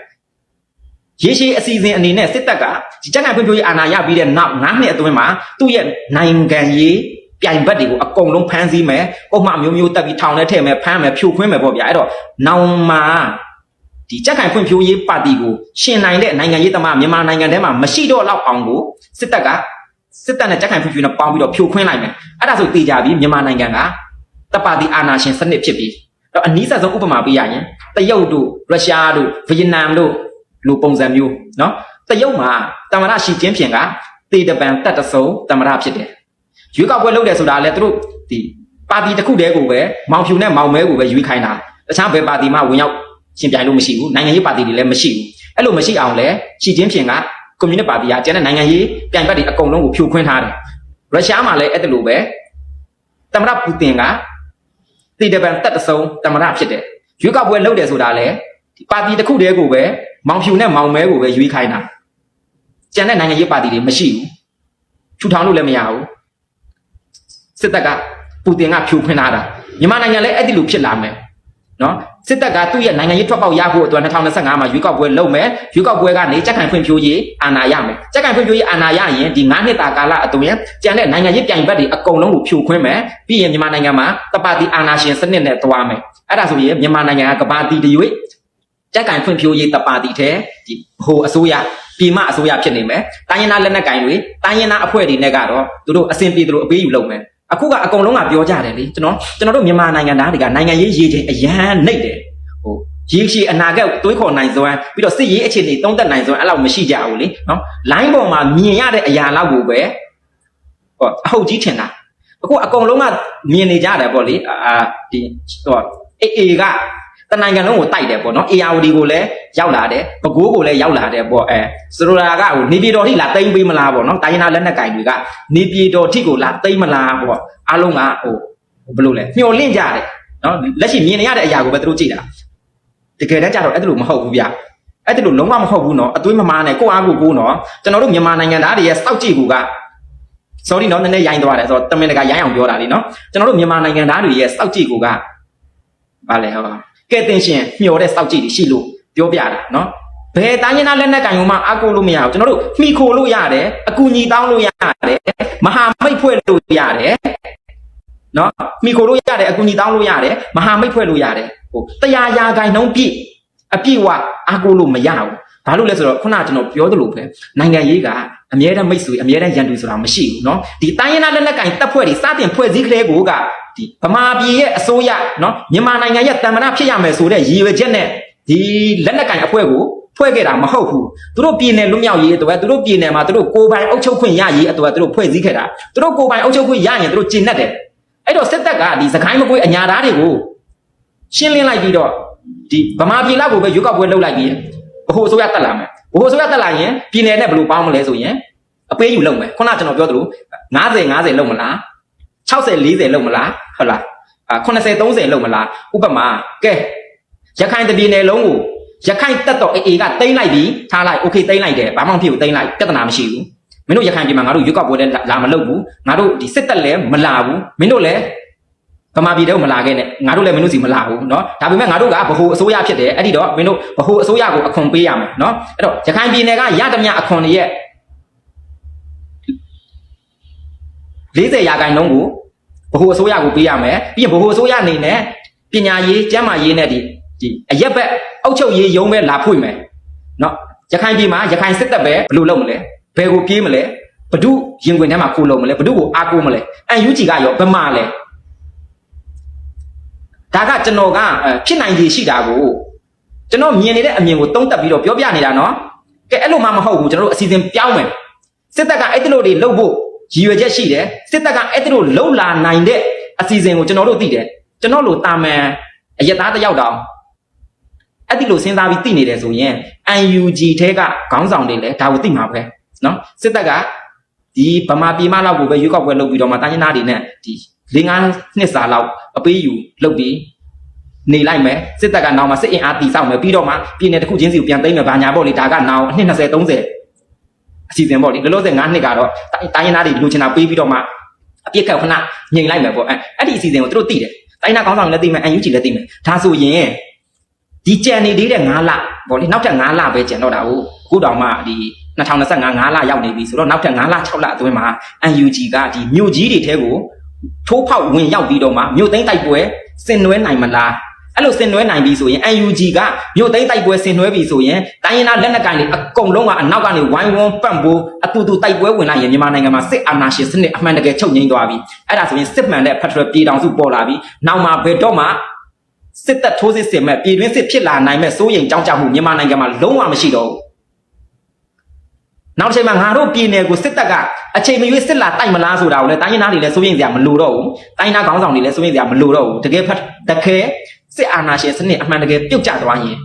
ရေရှည်အစီအစဉ်အနေနဲ့စစ်တပ်ကဒီကြက်ကင်ဖွံ့ဖြိုးရေးအာဏာရပြီးတဲ့နောက်9နှစ်အတွင်းမှာသူ့ရဲ့နိုင်ငံရေးပြိုင်ဘက်တွေကိုအကုန်လုံးဖမ်းဆီးမယ်။ပုံမှန်မျိုးမျိုးတက်ပြီးထောင်ထဲထည့်မယ်ဖမ်းမယ်ဖြိုခွင်းမယ်ပေါ့ဗျာ။အဲ့တော့နောင်မှာ ဒီကြက်ခိုင်ဖွံ့ဖြိုးရေးပါတီကိုရှင်နိုင်တဲ့နိုင်ငံရေးသမားမြန်မာနိုင်ငံထဲမှာမရှိတော့လောက်အောင်ကိုစစ်တပ်ကစစ်တပ်နဲ့ကြက်ခိုင်ဖွံ့ဖြိုးနဲ့ပေါင်းပြီးတော့ဖြိုခွင်းလိုက်မယ်။အဲ့ဒါဆိုတေချာပြီးမြန်မာနိုင်ငံကတပ်ပါတီအာဏာရှင်စနစ်ဖြစ်ပြီးတော့အနည်းဆက်ဆုံးဥပမာပေးရရင်တရုတ်တို့ရုရှားတို့ဗီယက်နမ်တို့လိုပုံစံမျိုးเนาะတရုတ်မှာတမရရှီကျင်းဖြင်ကတေတပံတက်တဆုံတမရဖြစ်တယ်ရွေးကောက်ပွဲလုပ်တယ်ဆိုတာလည်းသူတို့ဒီပါတီတစ်ခုတည်းကိုပဲမောင်ဖြူနဲ့မောင်မဲကိုပဲရွေးခိုင်းတာတခြားဘယ်ပါတီမှဝင်ရောက် ရှင်ပြိုင်လို့မရှိဘူးနိုင်ငံရေးပါတီတွေလည်းမရှိဘူးအဲ့လိုမရှိအောင်လဲရှီကျင်းဖြင်ကကွန်မြူနစ်ပါတီကကျန်တဲ့နိုင်ငံရေးပြိုင်ဘက်တွေအကုန်လုံးကိုဖြိုခွင်းထားတယ်ရုရှားမှာလည်းအဲ့ဒါလိုပဲတမရပူတင်ကတေတပံတက်တဆုံတမရဖြစ်တယ်ရွေးကောက်ပွဲလုပ်တယ်ဆိုတာလည်းဒီပါတီတစ်ခုတည်းကိုပဲမောင်ဖြူနဲ့မောင်မဲကိုပဲရွေးခိုင်းတာကျန်တဲ့နိုင်ငံရေးပါတီတွေမရှိဘူးထူထောင်လို့လည်းမရဘူးစစ်တပ်ကပူတင်ကဖြိုခွင်းထားတာမြန်မာနိုင်ငံလည်းအဲ့ဒီလိုဖြစ်လာမယ် နော်စစ်တပ်ကသူ့ရဲ့နိုင်ငံရေးထွက်ပေါက်ရဖို့အတွက်2025မှာရွေးကောက်ပွဲလုပ်မယ်ရွေးကောက်ပွဲကနေကြက်ခံဖွံ့ဖြိုးရေးအာဏာရမယ်ကြက်ခံဖွံ့ဖြိုးရေးအာဏာရရင်ဒီ9နှစ်တာကာလအတွင်းကျန်တဲ့နိုင်ငံရေးပြိုင်ဘက်တွေအကုန်လုံးကိုဖြိုခွင်းမယ်ပြီးရင်မြန်မာနိုင်ငံမှာတပါတီအာဏာရှင်စနစ်နဲ့တွားမယ်အဲ့ဒါဆိုရင်မြန်မာနိုင်ငံကကပါတီတွေကြက်ကန်ဖွံ့ဖြိုးရေးတပါတီထဲဒီဟိုအစိုးရပြည်မအစိုးရဖြစ်နေမယ်တိုင်းရင်းသားလက်နက်ကိုင်တွေတိုင်းရင်းသားအဖွဲ့တွေနဲ့ကတော့သူတို့အစဉ်ပြေသူတို့အပေးယူလုပ်မယ် အခုကအကုန်လုံးကပြောကြတယ်လေကျွန်တော်ကျွန်တော်တို့မြန်မာနိုင်ငံသားတွေကနိုင်ငံရေးရေးချင်းအရန်နှိပ်တယ်ဟိုရေရှည်အနာဂတ်တွေးခေါ်နိုင်စွမ်းပြီးတော့စစ်ရေးအခြေအနေတုံးသက်နိုင်စွမ်းအဲ့လောက်မရှိကြဘူးလေနော် line ပေါ်မှာမြင်ရတဲ့အရာလောက်ကိုပဲဟောအဟုတ်ကြီးထင်တာအခုအကုန်လုံးကမြင်နေကြတယ်ပေါ့လေအာဒီဟောအေအေက တနိုင်ငံလုံးကိုတိုက်တယ်ပေါ့နော် ARD ကိုလည်းရောက်လာတယ်ပကိုးကိုလည်းရောက်လာတယ်ပေါ့အဲဆိုလိုတာကဟိုနေပြည်တော်ထိလာတိမ့်ပေးမလားပေါ့နော်တိုင်းရင်းသားလက်နက်ကင်တွေကနေပြည်တော်ထိကိုလာတိမ့်မလားပေါ့အားလုံးကဟိုဘယ်လိုလဲမျောလင့်ကြတယ်နော်လက်ရှိမြင်နေရတဲ့အရာကိုပဲသူတို့ကြည့်တာတကယ်တမ်းကျတော့အဲ့ဒါလိုမဟုတ်ဘူးဗျအဲ့ဒါလိုလုံးဝမဟုတ်ဘူးနော်အသွေးမမားနဲ့ကိုအားကိုကိုနော်ကျွန်တော်တို့မြန်မာနိုင်ငံသားတွေရဲ့စောက်ကြည့်ကူက sorry နော်နည်းနည်းရိုင်းသွားတယ်ဆိုတော့တမင်တကာရိုင်းအောင်ပြောတာလीနော်ကျွန်တော်တို့မြန်မာနိုင်ငံသားတွေရဲ့စောက်ကြည့်ကူကဗာလဲဟော ကဲတင်ရှင်မျောတဲ့စောက်ကြည့်တွေရှိလို့ပြောပြတာနော်ဘယ်တိုင်းရင်းသားလက်နက်ကင်ရုံမှအကူလို့မရဘူးကျွန်တော်တို့မှီခိုလို့ရတယ်အကူညီတောင်းလို့ရတယ်မဟာမိတ်ဖွဲ့လို့ရတယ်နော်မှီခိုလို့ရတယ်အကူညီတောင်းလို့ရတယ်မဟာမိတ်ဖွဲ့လို့ရတယ်ဟိုတရားရာဂိုင်နှုံးပြည့် အပြည့်ဝအားကိုးလို့မရဘူးဘာလို့လဲဆိုတော့ခုနကကျွန်တော်ပြောသလိုပဲနိုင်ငံရေးကအမြဲတမ်းမိတ်ဆွေအမြဲတမ်းရန်သူဆိုတာမရှိဘူးเนาะဒီတိုင်းရင်းသားလက်နက်ကင်တပ်ဖွဲ့တွေစတင်ဖွဲ့စည်းကလေးကိုက ဒီဗမာပြည်ရဲ့အစိုးရနော်မြန်မာနိုင်ငံရဲ့တမ္မနာဖြစ်ရမယ်ဆိုတဲ့ရည်ရွယ်ချက်နဲ့ဒီလက်နက်ကင်အဖွဲ့ကိုဖွဲ့ခဲ့တာမဟုတ်ဘူးသူတို့ပြည်နယ်လွတ်မြောက်ရေးအတွက်သူတို့ပြည်နယ်မှာသူတို့ကိုယ်ပိုင်အုပ်ချုပ်ခွင့်ရရေးအတွက်သူတို့ဖွဲ့စည်းခဲ့တာသူတို့ကိုယ်ပိုင်အုပ်ချုပ်ခွင့်ရရင်သူတို့ကျင့်တတ်တယ်အဲ့တော့စစ်တပ်ကဒီစကိုင်းမကွေးအညာသားတွေကိုရှင်းလင်းလိုက်ပြီးတော့ဒီဗမာပြည်လောက်ကိုပဲရွေးကောက်ပွဲလုပ်လိုက်ပြီးဘ ਹੁ အစိုးရတက်လာမယ်ဘ ਹੁ အစိုးရတက်လာရင်ပြည်နယ်နဲ့ဘယ်လိုပေါင်းမလဲဆိုရင်အပေးယူလုပ်မယ်ခုနကျွန်တော်ပြောသလို90 90လုပ်မလား60 40လုပ်မလား ဟုတ်လားအာ80 30လုပ်မလားဥပမာကဲရခိုင်တပြည်နယ်လုံးကိုရခိုင်တက်တော့အေအေကတိမ့်လိုက်ပြီးထားလိုက်โอเคတိမ့်လိုက်တယ်ဘာမှမဖြစ်ဘူးတိမ့်လိုက်ပြဿနာမရှိဘူးမင်းတို့ရခိုင်ပြည်မှာငါတို့ရွေးကောက်ပွဲလည်းလာမလုပ်ဘူးငါတို့ဒီစစ်တပ်လည်းမလာဘူးမင်းတို့လည်းဗမာပြည်တော့မလာခဲ့နဲ့ငါတို့လည်းမင်းတို့စီမလာဘူးเนาะဒါပေမဲ့ငါတို့ကဗဟိုအစိုးရဖြစ်တယ်အဲ့ဒီတော့မင်းတို့ဗဟိုအစိုးရကိုအခွန်ပေးရမယ်เนาะအဲ့တော့ရခိုင်ပြည်နယ်ကရသမျှအခွန်တွေရဲ့40ရာခိုင်နှုန်းကို ဘ ਹੁ အစိုးရကိုပေးရမယ်ပြီးရင်ဘ ਹੁ အစိုးရအနေနဲ့ပညာရေးကျန်းမာရေးနဲ့ဒီဒီအရက်ဘက်အောက်ချုပ်ရေးရုံးပဲလာဖွင့်မယ်နော်ရခိုင်ပြည်မှာရခိုင်စစ်တပ်ပဲဘယ်လိုလုပ်မလဲဘယ်ကိုပြေးမလဲဘဒုရင်ခွင်ထဲမှာခိုးလုံးမလဲဘဒုကိုအားကိုးမလဲအန်ယူဂျီကရောဘမလဲဒါကကျွန်တော်ကဖြစ်နိုင်ရည်ရှိတာကိုကျွန်တော်မြင်နေတဲ့အမြင်ကိုသုံးသပ်ပြီးတော့ပြောပြနေတာနော်ကဲအဲ့လိုမှမဟုတ်ဘူးကျွန်တော်တို့အစီအစဉ်ပြောင်းမယ်စစ်တပ်ကအဲ့ဒီလိုတွေလုပ်ဖို့ ရည်ရွယ်ချက်ရှိတယ်စစ်တပ်ကအဲ့ဒီလိုလှုပ်လာနိုင်တဲ့အစီအစဉ်ကိုကျွန်တော်တို့သိတယ်ကျွန်တော်လိုတာမန်အယက်သားတစ်ယောက်တောင်အဲ့ဒီလိုစဉ်းစားပြီးသိနေတယ်ဆိုရင် UNG ထဲကခေါင်းဆောင်တွေလည်းဒါကိုသိမှာပဲနော်စစ်တပ်ကဒီဗမာပြည်မလောက်ကိုပဲရွေးကောက်ပွဲလုပ်ပြီးတော့မှတိုင်းရင်းသားတွေနဲ့ဒီ၄၅နှစ်စာလောက်အပေးယူလုပ်ပြီးနေလိုက်မယ်စစ်တပ်ကနောက်မှာစစ်အင်အားတီဆောက်မယ်ပြီးတော့မှပြည်နယ်တစ်ခုချင်းစီကိုပြန်သိမ်းမယ်ဘာညာပေါ့လေဒါကနောက်အနှစ်20 30 အစီအစဉ်ပေါ့လေလောလောဆယ်9နှစ်ကတော့တိုင်းရင်းသားတွေလူချင်တာပေးပြီးတော့မှအပြစ်ခတ်ခဏငြိမ်လိုက်မယ်ပေါ့အဲအဲ့ဒီအစီအစဉ်ကိုသူတို့သိတယ်တိုင်းနာကောင်းဆောင်လည်းသိမယ် UNG လည်းသိမယ်ဒါဆိုရင်ဒီကြံနေသေးတဲ့9လပေါ့လေနောက်ထပ်9လပဲကြံတော့တာကိုအခုတောင်မှဒီ2025 9လရောက်နေပြီဆိုတော့နောက်ထပ်9လ6လအတွင်းမှာ UNG ကဒီမြို့ကြီးတွေထဲကိုထိုးဖောက်ဝင်ရောက်ပြီးတော့မှမြို့သိမ်းတိုက်ပွဲဆင်နွှဲနိုင်မလား အဲ့လိုဆင်နွှဲနိုင်ပြီဆိုရင် UNG ကမြို့သိမ်းတိုက်ပွဲဆင်နွှဲပြီဆိုရင်တိုင်းရင်းသားလက်နက်ကိုင်တွေအကုန်လုံးကအနောက်ကနေဝိုင်းဝန်းပံ့ပိုးအတူတူတိုက်ပွဲဝင်လိုက်ရင်မြန်မာနိုင်ငံမှာစစ်အာဏာရှင်စနစ်အမှန်တကယ်ချုပ်ငြိမ်းသွားပြီအဲ့ဒါဆိုရင်စစ်မှန်တဲ့ဖက်ဒရယ်ပြည်ထောင်စုပေါ်လာပြီနောက်မှာဘယ်တော့မှစစ်တပ်ထိုးစစ်ဆင်မဲ့ပြည်တွင်းစစ်ဖြစ်လာနိုင်မဲ့စိုးရိမ်ကြောင်းကြမှုမြန်မာနိုင်ငံမှာလုံးဝမရှိတော့ဘူးနောက်တစ်ချိန်မှာငါတို့ပြည်နယ်ကိုစစ်တပ်ကအချိန်မရွေးစစ်လာတိုက်မလားဆိုတာကိုလည်းတိုင်းရင်းသားတွေလည်းစိုးရိမ်စရာမလိုတော့ဘူးတိုင်းရင်းသားခေါင်းဆောင်တွေလည်းစိုးရိမ်စရာမလိုတော့ဘူးတကယ်ဖက်တကယ် စစ်အာဏာရှင်စနစ်အမှန်တကယ်ပြုတ်ကျသွားရင်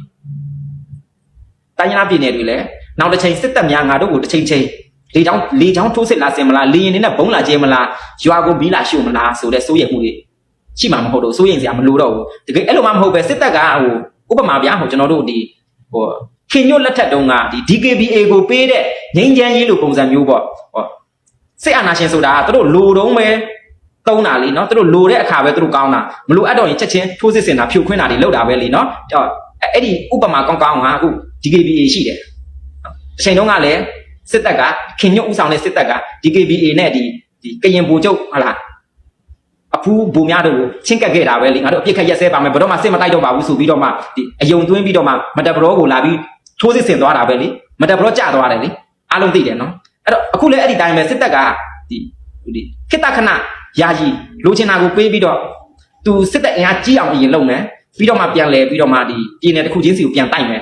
တိုင်းရင်းသားပြည်နယ်တွေလည်းနောက်တစ်ချိန်စစ်တပ်များငါတို့ကိုတစ်ချိန်ချိန်လေချောင်းလေချောင်းထိုးစစ်လာစင်မလားလေရင်နဲ့ဘုံလာကျဲမလားရွာကိုဘီးလာရှို့မလားဆိုတဲ့စိုးရိမ်မှုတွေရှိမှာမဟုတ်တော့စိုးရိမ်စရာမလိုတော့ဘူးတကယ်အဲ့လိုမှမဟုတ်ပဲစစ်တပ်ကဟိုဥပမာဗျာဟိုကျွန်တော်တို့ဒီဟိုခင်ညွတ်လက်ထက်တုန်းကဒီ DKBA ကိုပေးတဲ့ငိမ့်ချမ်းရေးလိုပုံစံမျိုးပေါ့ဟောစစ်အာဏာရှင်ဆိုတာကသူတို့လိုတုံးပဲ သုံးတာလေနော်သူတို့လိုတဲ့အခါပဲသူတို့ကောင်းတာမလိုအပ်တော့ရင်ချက်ချင်းထိုးစစ်စင်တာဖြိုခွင်းတာတွေလုပ်တာပဲလေနော်အဲ့ဒီဥပမာကောင်းကောင်းကအခု DKBA ရှိတယ်အချိန်တုန်းကလည်းစစ်တပ်ကခင်ညွတ်ဦးဆောင်တဲ့စစ်တပ်က DKBA နဲ့ဒီဒီကရင်ဗိုလ်ချုပ်ဟလားအဖူးဘူများတို့ကိုချင်းကပ်ခဲ့တာပဲလေငါတို့အပြစ်ခက်ရက်စဲပါမယ်ဘယ်တော့မှစစ်မတိုက်တော့ပါဘူးဆိုပြီးတော့မှဒီအယုံသွင်းပြီးတော့မှမတက်ဘရောကိုလာပြီးထိုးစစ်ဆင်သွားတာပဲလေမတက်ဘရောကြသွားတယ်လေအားလုံးသိတယ်နော်အဲ့တော့အခုလည်းအဲ့ဒီတိုင်းပဲစစ်တပ်ကဒီဒီခိတခဏ ယာယီလိုချင်တာကိုပေးပြီးတော့သူစစ်တပ်အင်အားကြီးအောင်အရင်လုပ်မယ်ပြီးတော့မှပြန်လဲပြီးတော့မှဒီပြည်နယ်တစ်ခုချင်းစီကိုပြန်တိုက်မယ်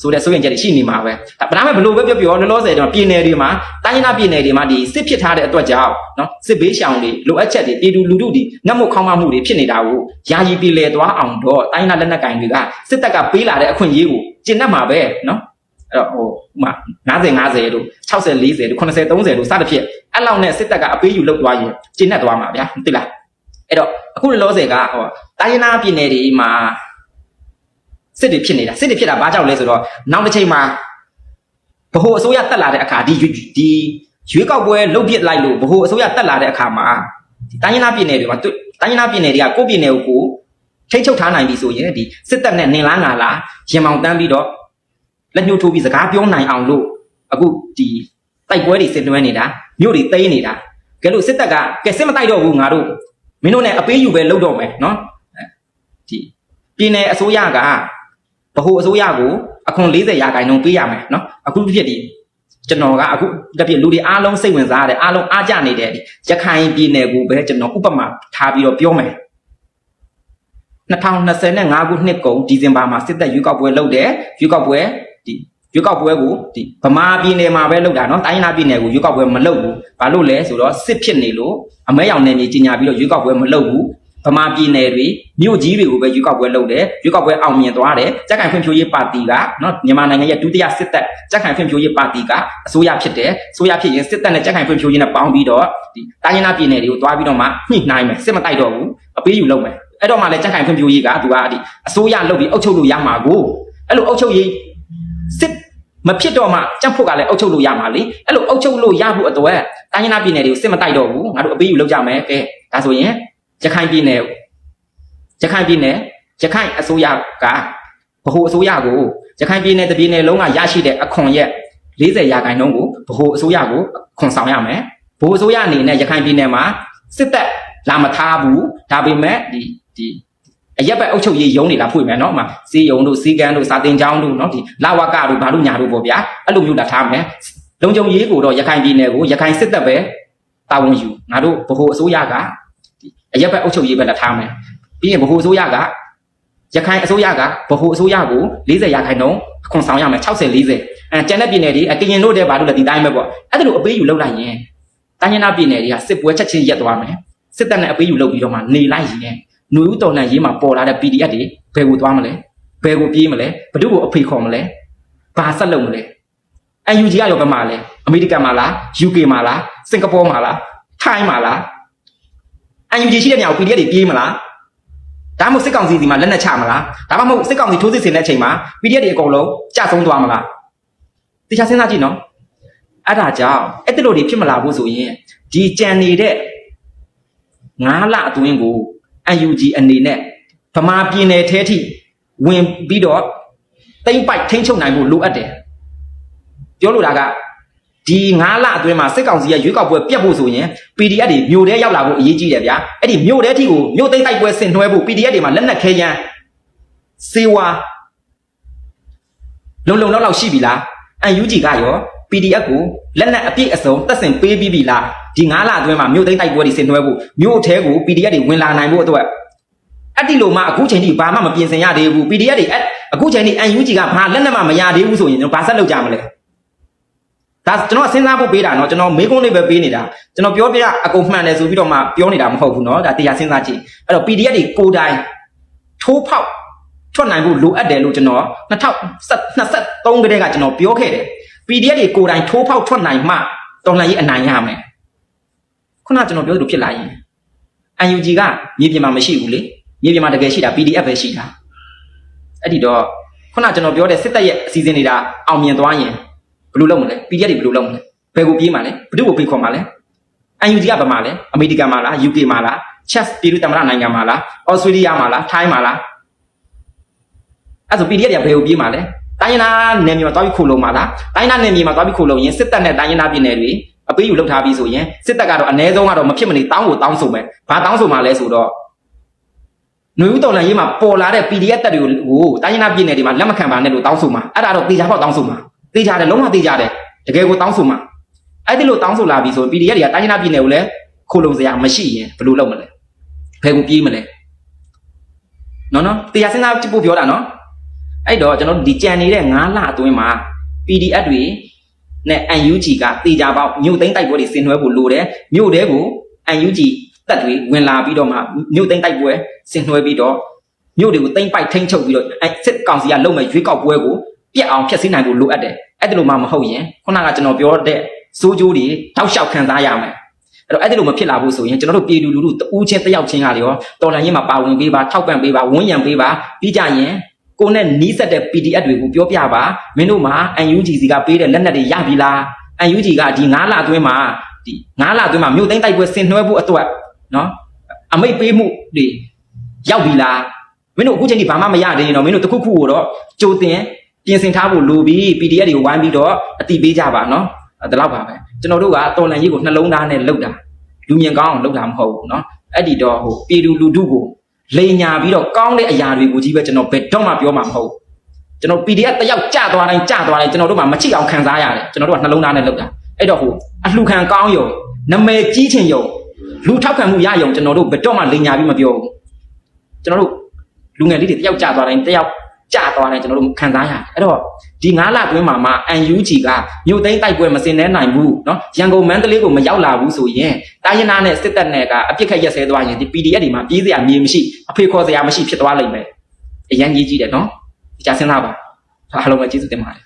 ဆိုတဲ့စိုးရင်ချက်တွေရှိနေမှာပဲဒါဗလားမဲ့ဘလို့ပဲပြောပြောလောလောဆယ်တော့ပြည်နယ်တွေမှာတိုင်းရင်းသားပြည်နယ်တွေမှာဒီစစ်ဖြစ်ထားတဲ့အတွက်ကြောင့်နော်စစ်ဘေးရှောင်တွေလိုအပ်ချက်တွေပြည်သူလူထုတွေငတ်မွတ်ခေါင်းမမှုတွေဖြစ်နေတာကိုယာယီပြည်လဲသွားအောင်တော့တိုင်းရင်းသားလက်နက်ကိုင်တွေကစစ်တပ်ကပေးလာတဲ့အခွင့်အရေးကိုကျင့်တတ်မှာပဲနော်အဲ့တော့ဟိုဥမာ90 50တို့60 40တို့80 30တို့စသဖြင့် အဲ့လောက်နဲ့စစ်တပ်ကအပေးယူလုပ်သွားရင်ကျင့်တတ်သွားမှာဗျာသိလားအဲ့တော့အခုလောလောဆယ်ကဟိုတိုင်းရင်းသားပြည်နယ်တွေမှာစစ်တွေဖြစ်နေတာစစ်တွေဖြစ်တာဘာကြောင့်လဲဆိုတော့နောက်တစ်ချိန်မှာဗဟိုအစိုးရတက်လာတဲ့အခါဒီဒီရွေးကောက်ပွဲလုပ်ပြစ်လိုက်လို့ဗဟိုအစိုးရတက်လာတဲ့အခါမှာဒီတိုင်းရင်းသားပြည်နယ်တွေမှာတိုင်းရင်းသားပြည်နယ်တွေကကိုယ့်ပြည်နယ်ကိုကိုထိတ်ချုပ်ထားနိုင်ပြီဆိုရင်ဒီစစ်တပ်နဲ့နင်လားငါလားရင်မောင်တန်းပြီးတော့လက်ညှိုးထိုးပြီးစကားပြောနိုင်အောင်လို့အခုဒီ တိုက်ပွဲတွေဆင်နွှဲနေတာမြို့တွေသိမ်းနေတာကဲလို့စစ်တပ်ကကဲစစ်မတိုက်တော့ဘူးငါတို့မင်းတို့နဲ့အပေးယူပဲလုပ်တော့မယ်နော်ဒီပြည်နယ်အစိုးရကဗဟိုအစိုးရကိုအခွန်40ရာခိုင်နှုန်းပေးရမယ်နော်အခုဖြစ်ဒီကျွန်တော်ကအခုတစ်ပြည့်လူတွေအားလုံးစိတ်ဝင်စားရတယ်အားလုံးအားကြနေတဲ့ဒီရခိုင်ပြည်နယ်ကိုပဲကျွန်တော်ဥပမာထားပြီးတော့ပြောမယ်2025ခုနှစ်ကုန်ဒီဇင်ဘာမှာစစ်တပ်ရွေးကောက်ပွဲလုပ်တယ်ရွေးကောက်ပွဲဒီ ရွေးကောက်ပွဲကိုဒီဗမာပြည်နယ်မှာပဲလုပ်တာနော်တိုင်းရင်းသားပြည်နယ်ကိုရွေးကောက်ပွဲမလုပ်ဘူးဘာလို့လဲဆိုတော့စစ်ဖြစ်နေလို့အမဲရောင်နယ်မြေကြီးညာပြီးတော့ရွေးကောက်ပွဲမလုပ်ဘူးဗမာပြည်နယ်တွေမြို့ကြီးတွေကိုပဲရွေးကောက်ပွဲလုပ်တယ်ရွေးကောက်ပွဲအောင်မြင်သွားတယ်ကြက်ခိုင်ဖွံ့ဖြိုးရေးပါတီကနော်မြန်မာနိုင်ငံရဲ့ဒုတိယစစ်တပ်ကြက်ခိုင်ဖွံ့ဖြိုးရေးပါတီကအစိုးရဖြစ်တယ်အစိုးရဖြစ်ရင်စစ်တပ်နဲ့ကြက်ခိုင်ဖွံ့ဖြိုးရေးနဲ့ပေါင်းပြီးတော့ဒီတိုင်းရင်းသားပြည်နယ်တွေကိုတွားပြီးတော့မှညှိနှိုင်းမယ်စစ်မတိုက်တော့ဘူးအပေးယူလုပ်မယ်အဲ့တော့မှလည်းကြက်ခိုင်ဖွံ့ဖြိုးရေးကသူကဒီအစိုးရလုပ်ပြီးအုပ်ချုပ်လို့ရမှာကိုအဲ့လိုအုပ်ချုပ်ရေး စစ်မဖြစ်တော့မှကြက်ဖို့ကလည်းအုပ်ချုပ်လို့ရမှာလေအဲ့လိုအုပ်ချုပ်လို့ရဖို့အတွက်တိုင်းရင်းသားပြည်နယ်တွေကိုစစ်မတိုက်တော့ဘူးငါတို့အပေးယူလုပ်ကြမယ်ကဲဒါဆိုရင်ရခိုင်ပြည်နယ်ရခိုင်ပြည်နယ်ရခိုင်အစိုးရကဗဟိုအစိုးရကိုရခိုင်ပြည်နယ်တပြည်နယ်လုံးကရရှိတဲ့အခွန်ရဲ့40ရာခိုင်နှုန်းကိုဗဟိုအစိုးရကိုခွန်ဆောင်ရမယ်ဗဟိုအစိုးရအနေနဲ့ရခိုင်ပြည်နယ်မှာစစ်တပ်လာမထားဘူးဒါပေမဲ့ဒီဒီ အရက်ဘက်အုပ်ချုပ်ရေးရုံးတွေလာဖွင့်မယ်နော်ဥပမာစီယုံတို့စီကန်းတို့စာတင်ကျောင်းတို့နော်ဒီလာဝကတို့ဘာလို့ညာတို့ပေါ့ဗျာအဲ့လိုမျိုးလာထားမယ်လုံခြုံရေးကိုတော့ရခိုင်ပြည်နယ်ကိုရခိုင်စစ်တပ်ပဲတာဝန်ယူငါတို့ဗဟိုအစိုးရကဒီအရက်ဘက်အုပ်ချုပ်ရေးပဲလာထားမယ်ပြီးရင်ဗဟိုအစိုးရကရခိုင်အစိုးရကဗဟိုအစိုးရကို40ရာခိုင်နှုန်းအခွန်ဆောင်ရမယ်60 40အဲကျန်တဲ့ပြည်နယ်တွေအကရင်တို့တဲ့ဘာလို့လဲဒီတိုင်းပဲပေါ့အဲ့ဒါလိုအပေးယူလုပ်လိုက်ရင်တိုင်းရင်းသားပြည်နယ်တွေကစစ်ပွဲချက်ချင်းရက်သွားမယ်စစ်တပ်နဲ့အပေးယူလုပ်ပြီးတော့မှနေလိုက်ရင် ຫນွေဦးတော်လှန်ရေးမှာပေါ်လာတဲ့ PDF တွေဘယ်ကိုသွားမလဲဘယ်ကိုပြေးမလဲဘယ်သူကိုအဖေခေါ်မလဲဘာဆက်လုပ်မလဲ UNG ကရောဘယ်မှာလဲအမေရိကန်မှာလား UK မှာလားစင်ကာပူမှာလားထိုင်းမှာလား UNG ရှိတဲ့နေရာကို PDF တွေပြေးမလားဒါမှမဟုတ်စစ်ကောင်စီစီမှာလက်နက်ချမလားဒါမှမဟုတ်စစ်ကောင်စီထိုးစစ်ဆင်တဲ့အချိန်မှာ PDF တွေအကုန်လုံးကြဆုံးသွားမလားတခြားစဉ်းစားကြည့်နော်အဲ့ဒါကြောင့်အဲ့ဒီလိုတွေဖြစ်မလာဘူးဆိုရင်ဒီကြံနေတဲ့9လအတွင်းကို UNG အနေနဲ့ဗမာပြည်နယ်ထဲထိဝင်ပြီးတော့တိမ့်ပိုက်ထိမ့်ချုပ်နိုင်ဖို့လိုအပ်တယ်ပြောလိုတာကဒီ9လအတွင်းမှာစစ်ကောင်စီရဲ့ရွေးကောက်ပွဲပြတ်ဖို့ဆိုရင် PDF တွေမြို့ထဲရောက်လာဖို့အရေးကြီးတယ်ဗျာအဲ့ဒီမြို့ထဲထိကိုမြို့သိမ်းတိုက်ပွဲဆင်နွှဲဖို့ PDF တွေမှာလက်နက်ခဲယမ်းစေဝါလုံလုံလောက်လောက်ရှိပြီလား UNG ကရော PDF ကိုလက်နက်အပြည့်အစုံတက်ဆင်ပေးပြီးပြီလားဒီ9လအတွင်းမှာမြို့သိမ်းတိုက်ပွဲတွေဆင်နွှဲဖို့မြို့ထဲကို PDF တွေဝင်လာနိုင်ဖို့အတွက်အဲ့ဒီလိုမှအခုချိန်ထိဘာမှမပြင်ဆင်ရသေးဘူး PDF တွေအဲ့အခုချိန်ထိ UNG ကဘာလက်နက်မှမရသေးဘူးဆိုရင်ကျွန်တော်ဘာဆက်လုပ်ကြမလဲ ဒါကျွန်တော်စဉ်းစားဖို့ပေးတာเนาะကျွန်တော်မေးခွန်းလေးပဲပေးနေတာကျွန်တော်ပြောပြအကုန်မှန်တယ်ဆိုပြီးတော့မှပြောနေတာမဟုတ်ဘူးเนาะဒါတရားစဉ်းစားကြည့်အဲ့တော့ PDF တွေကိုယ်တိုင်ထိုးဖောက်ထွက်နိုင်ဖို့လိုအပ်တယ်လို့ကျွန်တော်2023ကတည်းကကျွန်တော်ပြောခဲ့တယ် PDF တွေကိုယ်တိုင်ထိုးဖောက်ထွက်နိုင်မှတော်လှန်ရေးအနိုင်ရမယ်ခုနကကျွန်တော်ပြောသလိုဖြစ်လာရင် UNG ကမြေပြင်မှာမရှိဘူးလေမြေပြင်မှာတကယ်ရှိတာ PDF ပဲရှိတာအဲ့ဒီတော့ခုနကကျွန်တော်ပြောတဲ့စစ်တပ်ရဲ့အစီအစဉ်တွေဒါအောင်မြင်သွားရင်ဘယ်လိုလုပ်မလဲ PDF တွေဘယ်လိုလုပ်မလဲဘယ်ကိုပြေးမှာလဲဘယ်သူ့ကိုပြေးခေါ်မှာလဲ UNG ကဗမာလဲအမေရိကန်မှာလား UK မှာလား Chess ပြည်သူ့သမ္မတနိုင်ငံမှာလား Australia မှာလားထိုင်းမှာလားအဲ့ဆို PDF တွေကဘယ်ကိုပြေးမှာလဲ တိုင်းရင်းသားနယ်မြေမှာသွားပြီးခိုးလုံမှာလားတိုင်းရင်းသားနယ်မြေမှာသွားပြီးခိုးလုံရင်စစ်တပ်နဲ့တိုင်းရင်းသားပြည်နယ်တွေအပေးယူလုပ်ထားပြီးဆိုရင်စစ်တပ်ကတော့အ ਨੇ ဆုံးကတော့မဖြစ်မနေတောင်းကိုတောင်းဆိုမယ်ဘာတောင်းဆိုမှာလဲဆိုတော့ຫນွေဦးတော်လန်ရေးမှာပေါ်လာတဲ့ PDF တပ်တွေကိုတိုင်းရင်းသားပြည်နယ်တွေမှာလက်မခံပါနဲ့လို့တောင်းဆိုမှာအဲ့ဒါတော့တေချာပေါက်တောင်းဆိုမှာ တေးကြတယ်လုံးဝတေးကြတယ်တကယ်ကိုတောင်းဆိုမှာအဲ့ဒီလိုတောင်းဆိုလာပြီဆိုရင် PDF တွေကတိုင်းရင်းသားပြည်နယ်ကိုလည်းခိုးလုံစရာမရှိရင်ဘယ်လိုလုပ်မလဲဘယ်ကိုပြေးမလဲနော်နော်တရားစဉ်းစားကြည့်ဖို့ပြောတာနော် အဲ့တော့ကျွန်တော်တို့ဒီကြံနေတဲ့9လအတွင်းမှာ PDF တွေနဲ့ UNG ကတေချာပေါက်မြို့သိမ်းတိုက်ပွဲတွေဆင်နွှဲဖို့လိုတယ်မြို့တဲကို UNG တက်တွေဝင်လာပြီးတော့မှမြို့သိမ်းတိုက်ပွဲဆင်နွှဲပြီးတော့မြို့တွေကိုသိမ်းပိုက်ထိန်းချုပ်ပြီးတော့အဲ့စစ်ကောင်စီကလုံမဲ့ရွေးကောက်ပွဲကိုပြက်အောင်ဖျက်ဆီးနိုင်ဖို့လိုအပ်တယ်အဲ့ဒီလိုမှမဟုတ်ရင်ခုနကကျွန်တော်ပြောတဲ့စိုးကြိုးတွေတောက်လျှောက်ခံစားရမယ်အဲ့တော့အဲ့ဒီလိုမဖြစ်လာဘူးဆိုရင်ကျွန်တော်တို့ပြည်သူလူထုတဦးချင်းတယောက်ချင်းကလေရောတော်လှန်ရေးမှာပါဝင်ပေးပါထောက်ပံ့ပေးပါဝန်းရံပေးပါပြီးကြရင် ကိုနဲ့နီးစက်တဲ့ PDF တွေကိုပြောပြပါမင်းတို့မှာ UNGC ကပေးတဲ့လက်နက်တွေရပြီလား UNG ကဒီ9လအတွင်းမှာဒီ9လအတွင်းမှာမြို့သိမ်းတိုက်ပွဲဆင်နွှဲဖို့အတွက်နော်အမိတ်ပေးမှုတွေရောက်ပြီလားမင်းတို့အခုချိန်ထိဘာမှမရသေးရင်တော့မင်းတို့တခုခုကိုတော့ကြိုတင်ပြင်ဆင်ထားဖို့လိုပြီး PDF တွေကိုဝိုင်းပြီးတော့အတိပေးကြပါနော်ဒါတော့ပါပဲကျွန်တော်တို့ကတော်လန်ကြီးကိုနှလုံးသားနဲ့လှုပ်တာလူမြင်ကောင်းအောင်လှုပ်တာမဟုတ်ဘူးနော်အဲ့ဒီတော့ဟိုပြည်သူလူထုကို လိန်ညာပြီးတော့ကောင်းတဲ့အရာတွေကိုကြီးပဲကျွန်တော်ဘယ်တော့မှပြောမှာမဟုတ်ကျွန်တော် PDF တယောက်ကြာသွားတိုင်းကြာသွားတိုင်းကျွန်တော်တို့မှမချိအောင်ခံစားရတယ်ကျွန်တော်တို့ကနှလုံးသားနဲ့လုပ်တာအဲ့တော့ဟိုအလှခံကောင်းယုံနမဲကြီးချင်ယုံလူထောက်ခံမှုရယုံကျွန်တော်တို့ဘယ်တော့မှလိန်ညာပြီးမပြောဘူးကျွန်တော်တို့လူငယ်လေးတွေတယောက်ကြာသွားတိုင်းတယောက် ကြာသွားတိုင်းကျွန်တော်တို့ခံစားရတယ်အဲ့တော့ဒီ9လတွင်းမှာမှ UNG ကမြို့သိမ်းတိုက်ပွဲမစင်နေနိုင်ဘူးเนาะရန်ကုန်မန္တလေးကိုမရောက်လာဘူးဆိုရင်တိုင်းရင်းသားနဲ့စစ်တပ်နဲ့ကအပြစ်ခတ်ရက်စဲသွားရင်ဒီ PDF တွေမှာပြေးစရာမြေမရှိအဖေခေါ်စရာမရှိဖြစ်သွားလိမ့်မယ်အရန်ကြီးကြီးတယ်เนาะဒီကြစဉ်းစားပါအားလုံးပဲကျေးဇူးတင်ပါတယ်